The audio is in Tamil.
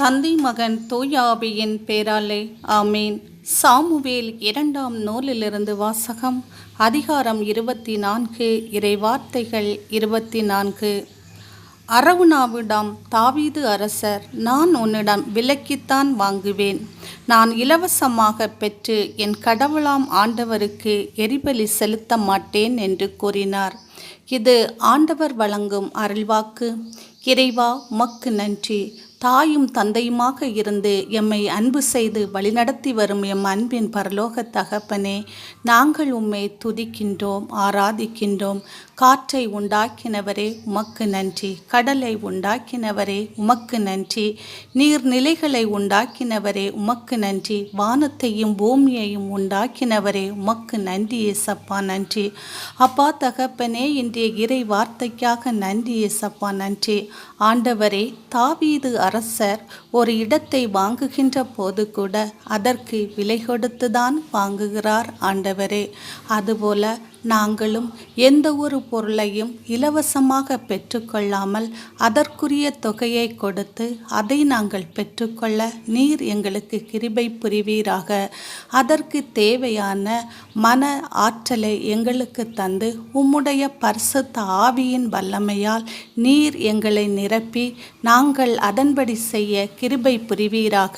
தந்தை மகன் தூயாபியின் பேராலே ஆமீன். சாமுவேல் இரண்டாம் நூலிலிருந்து வாசகம் அதிகாரம் இருபத்தி நான்கு இறைவார்த்தைகள் இருபத்தி நான்கு அரவுணாவிடம் தாவீது அரசர் நான் உன்னிடம் விலக்கித்தான் வாங்குவேன். நான் இலவசமாக பெற்று என் கடவுளாம் ஆண்டவருக்கு எரிபலி செலுத்த மாட்டேன் என்று கூறினார். இது ஆண்டவர் வழங்கும் அருள்வாக்கு. இறைவா மக்கு நன்றி. தாயும் தந்தையுமாக இருந்து எம்மை அன்பு செய்து வழிநடத்தி வரும் எம் அன்பின் பரலோக தகப்பனே நாங்கள் உம்மை துதிக்கின்றோம் ஆராதிக்கின்றோம். காற்றை உண்டாக்கினவரே உமக்கு நன்றி. கடலை உண்டாக்கினவரே உமக்கு நன்றி. நீர்நிலைகளை உண்டாக்கினவரே உமக்கு நன்றி. வானத்தையும் பூமியையும் உண்டாக்கினவரே உமக்கு நன்றி ஏசப்பா நன்றி. அப்பா தகப்பனே இன்றைய இறை வார்த்தைக்காக நன்றி ஏசப்பா நன்றி. ஆண்டவரே தாவீது அரசர் ஒரு இடத்தை வாங்குகின்ற போது கூட அதற்கு விலை கொடுத்துதான் வாங்குகிறார் ஆண்டவரே. அதுபோல நாங்களும் எந்த ஒரு பொருளையும் இலவசமாக பெற்றுக்கொள்ளாமல் அதற்குரிய தொகையை கொடுத்து அதை நாங்கள் பெற்றுக்கொள்ள நீர் எங்களுக்கு கிருபை புரிவீராக. அதற்கு தேவையான மன ஆற்றலை எங்களுக்கு தந்து உம்முடைய பரிசுத்த ஆவியின் வல்லமையால் நீர் எங்களை நிரப்பி நாங்கள் அதன் அதன்படி செய்ய கிருபை புரிவீராக.